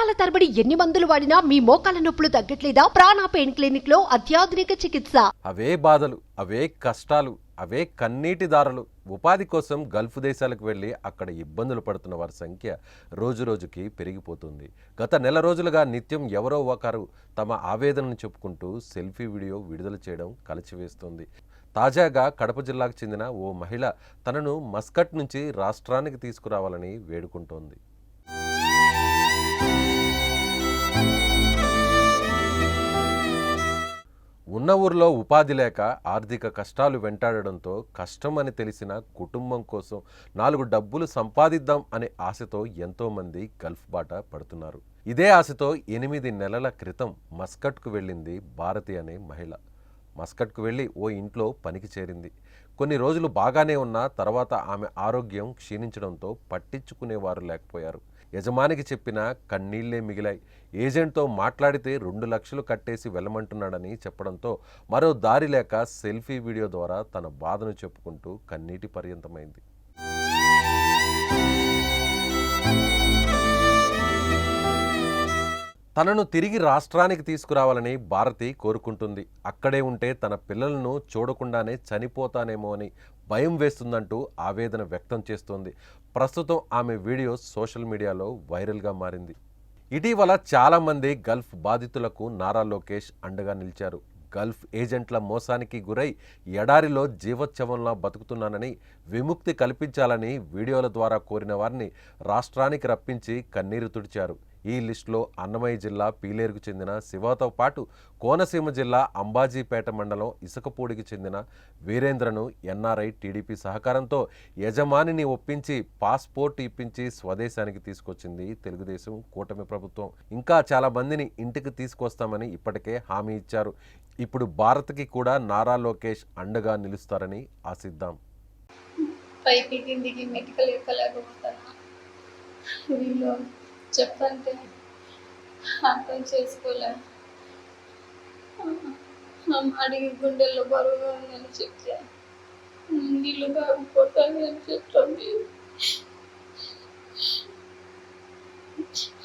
సంవత్సరాల తరబడి ఎన్ని మందులు వాడినా మీ మోకాల నొప్పులు తగ్గట్లేదా? ప్రాణ పెయిన్ క్లినిక్లో అత్యాధునిక చికిత్స. అవే బాధలు అవే కష్టాలు అవే కన్నీటి దారులు. ఉపాధి కోసం గల్ఫ్ దేశాలకు వెళ్ళి అక్కడ ఇబ్బందులు పడుతున్న వారి సంఖ్య రోజురోజుకి పెరిగిపోతుంది. గత నెల రోజులుగా నిత్యం ఎవరో ఒకరు తమ ఆవేదనను చెప్పుకుంటూ సెల్ఫీ వీడియో విడుదల చేయడం కలిచివేస్తుంది. తాజాగా కడప జిల్లాకు చెందిన ఓ మహిళ తనను మస్కట్ నుంచి రాష్ట్రానికి తీసుకురావాలని వేడుకుంటోంది. ఉన్న ఊర్లో ఉపాధి లేక ఆర్థిక కష్టాలు వెంటాడడంతో కష్టం అని తెలిసిన కుటుంబం కోసం నాలుగు డబ్బులు సంపాదిద్దాం అనే ఆశతో ఎంతోమంది గల్ఫ్ బాట పడుతున్నారు. ఇదే ఆశతో ఎనిమిది నెలల క్రితం మస్కట్కు వెళ్ళింది భారతి అనే మహిళ. మస్కట్కు వెళ్ళి ఓ ఇంట్లో పనికి చేరింది. కొన్ని రోజులు బాగానే ఉన్నా తర్వాత ఆమె ఆరోగ్యం క్షీణించడంతో పట్టించుకునేవారు లేకపోయారు. యజమానికి చెప్పినా కన్నీళ్ళే మిగిలాయి. ఏజెంట్తో మాట్లాడితే రెండు లక్షలు కట్టేసి వెళ్ళమంటున్నాడని చెప్పడంతో మరో దారి లేక సెల్ఫీ వీడియో ద్వారా తన బాధను చెప్పుకుంటూ కన్నీటి పర్యంతమైంది. తనను తిరిగి రాష్ట్రానికి తీసుకురావాలని భారతి కోరుకుంటుంది. అక్కడే ఉంటే తన పిల్లలను చూడకుండానే చనిపోతానేమో అని భయం వేస్తుందంటూ ఆవేదన వ్యక్తం చేస్తోంది. ప్రస్తుతం ఆమె వీడియో సోషల్ మీడియాలో వైరల్గా మారింది. ఇటీవల చాలామంది గల్ఫ్ బాధితులకు నారా లోకేష్ అండగా నిలిచారు. గల్ఫ్ ఏజెంట్ల మోసానికి గురై ఎడారిలో జీవోత్సవంలా బతుకుతున్నానని విముక్తి కల్పించాలని వీడియోల ద్వారా కోరిన వారిని రాష్ట్రానికి రప్పించి కన్నీరు తుడిచారు. ఈ లిస్టులో అన్నమయ్య జిల్లా పీలేరుకు చెందిన శివతో పాటు కోనసీమ జిల్లా అంబాజీపేట మండలం ఇసుకపూడికి చెందిన వీరేంద్రను ఎన్ఆర్ఐ టీడీపీ సహకారంతో యజమానిని ఒప్పించి పాస్పోర్ట్ ఇప్పించి స్వదేశానికి తీసుకొచ్చింది తెలుగుదేశం కూటమి ప్రభుత్వం. ఇంకా చాలా మందిని ఇంటికి తీసుకొస్తామని ఇప్పటికే హామీ ఇచ్చారు. ఇప్పుడు భారత్కి కూడా నారా లోకేష్ అండగా నిలుస్తారని ఆశిద్దాం. పైకి కిందికి మెటికలు ఎక్కలేకపోతాను వీళ్ళు చెప్పంటే అర్థం చేసుకోలే. అడిగి గుండెల్లో బరువుగా ఉందని చెప్తే నీళ్ళు కాకపోతాను అని చెప్తుంది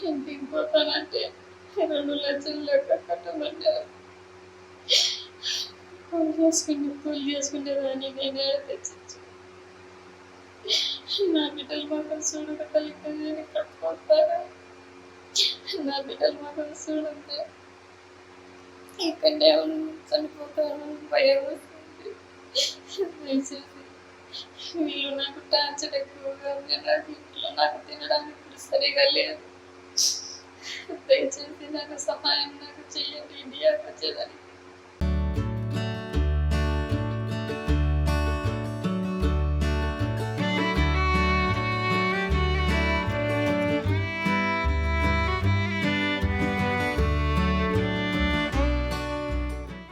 ఇంటికి పోతానంటే రెండు లక్షలు లెక్క కట్టమంటే. కూలి చేసుకుంటే కూలి చేసుకునేదాన్ని నేనే తెచ్చి నా బిడ్డలు మాత్రం చూడక కట్టుకుంటారా నా బిడ్డలు మాత్రం చూడండి. ఇక్కడే చనిపోతాను భయం వస్తుంది. వీళ్ళు నాకు టార్చర్ ఎక్కువగా ఉంది. నాకు ఇంట్లో నాకు తినడానికి ఇప్పుడు సరిగా లేదు. దయచేసి నాకు సహాయం నాకు చెయ్యండి ఇండియాకి వచ్చేదానికి